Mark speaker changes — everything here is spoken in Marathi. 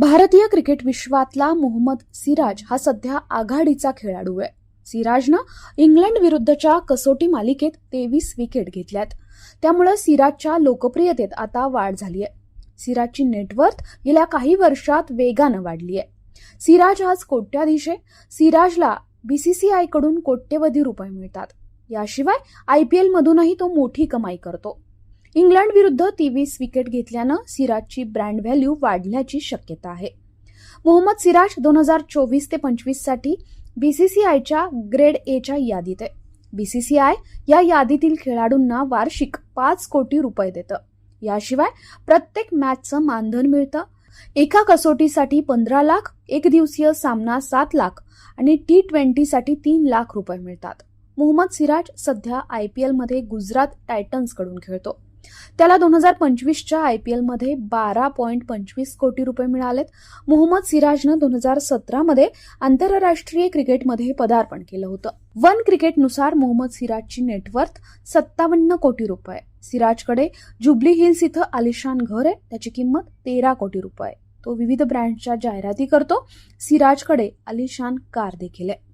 Speaker 1: भारतीय क्रिकेट विश्वातला मोहम्मद सिराज हा सध्या आघाडीचा खेळाडू आहे. सिराजनं इंग्लंड विरुद्धच्या कसोटी मालिकेत तेवीस विकेट घेतल्यात. त्यामुळे सिराजच्या लोकप्रियतेत आता वाढ झाली आहे. सिराजची नेटवर्थ गेल्या काही वर्षात वेगानं वाढली आहे. सिराज आज कोट्याधीश आहे. सिराजला सी आयकडून कोट्यवधी रुपये मिळतात. याशिवाय आय पी एलमधूनही तो मोठी कमाई करतो. इंग्लंड विरुद्ध तेवीस विकेट घेतल्यानं सिराजची ब्रँड व्हॅल्यू वाढल्याची शक्यता आहे. मोहम्मद सिराज दोन हजार चोवीस ते पंचवीससाठी बीसीसीआयच्या ग्रेड एच्या यादीत आहे. बीसीसीआय या यादीतील खेळाडूंना वार्षिक पाच कोटी रुपये देतं. याशिवाय प्रत्येक मॅचचं मानधन मिळतं. एका कसोटीसाठी पंधरा लाख एक दिवसीय सामना सात लाख आणि टी ट्वेंटीसाठी तीन लाख रुपये मिळतात. मोहम्मद सिराज सध्या आय पी एलमध्ये गुजरात टायटन्सकडून खेळतो. त्याला दोन हजार पंचवीसच्या आय पी एलमध्ये बारा पॉईंट पंचवीस कोटी रुपये मिळालेत. मोहम्मद सिराजनं दोन हजार सतरामध्ये आंतरराष्ट्रीय क्रिकेटमध्ये पदार्पण केलं होतं. वन क्रिकेटनुसार मोहम्मद सिराजची नेटवर्थ सत्तावन्न कोटी रुपये. सिराजकडे जुबली हिल्स इथं आलिशान घर आहे. त्याची किंमत तेरा कोटी रुपये. तो विविध ब्रँडच्या जाहिराती करतो. सिराजकडे आलिशान कार देखील आहे.